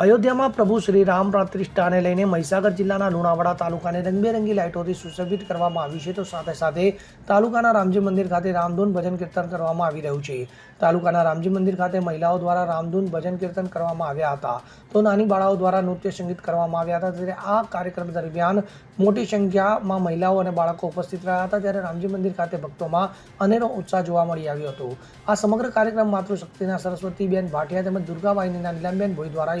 અયોધ્યામાં પ્રભુ શ્રી રામ પ્રતિષ્ઠાને લઈને મહીસાગર જિલ્લાના લુણાવાડા તાલુકાને રંગબેરંગી લાઇટોથી સુશોભિત કરવામાં આવી છે. તો સાથે સાથે તાલુકાના રામજી મંદિર ખાતે રામધૂન ભજન કીર્તન કરવામાં આવી રહ્યું છે. તાલુકાના રામજી મંદિર ખાતે મહિલાઓ દ્વારા રામધૂન ભજન કીર્તન કરવામાં આવ્યા હતા. તો નાની બાળાઓ દ્વારા નૃત્ય સંગીત કરવામાં આવ્યા હતા. ત્યારે આ કાર્યક્રમ દરમિયાન મોટી સંખ્યામાં મહિલાઓ અને બાળકો ઉપસ્થિત રહ્યા હતા. ત્યારે રામજી મંદિર ખાતે ભક્તોમાં અનેરો ઉત્સાહ જોવા મળી આવ્યો હતો. આ સમગ્ર કાર્યક્રમ માતૃશક્તિના સરસ્વતીબેન ભાટિયા તેમજ દુર્ગાવાહિનીના નીલમબેન ભોઈ દ્વારા